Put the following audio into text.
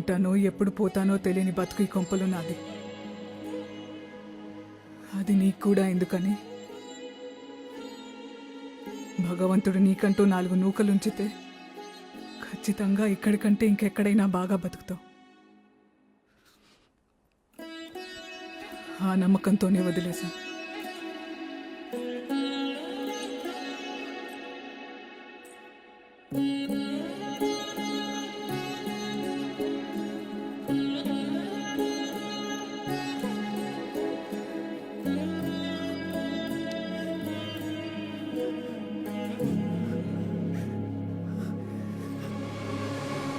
ఉంటానో ఎప్పుడు పోతానో తెలియని బతుకు ఈ కొంపలు నాది. అది నీకు కూడా ఎందుకని? భగవంతుడు నీకంటూ నాలుగు నూకలుంచితే ఖచ్చితంగా ఇక్కడికంటే ఇంకెక్కడైనా బాగా బతుకుతావు. ఆ నమ్మకంతోనే వదిలేశాం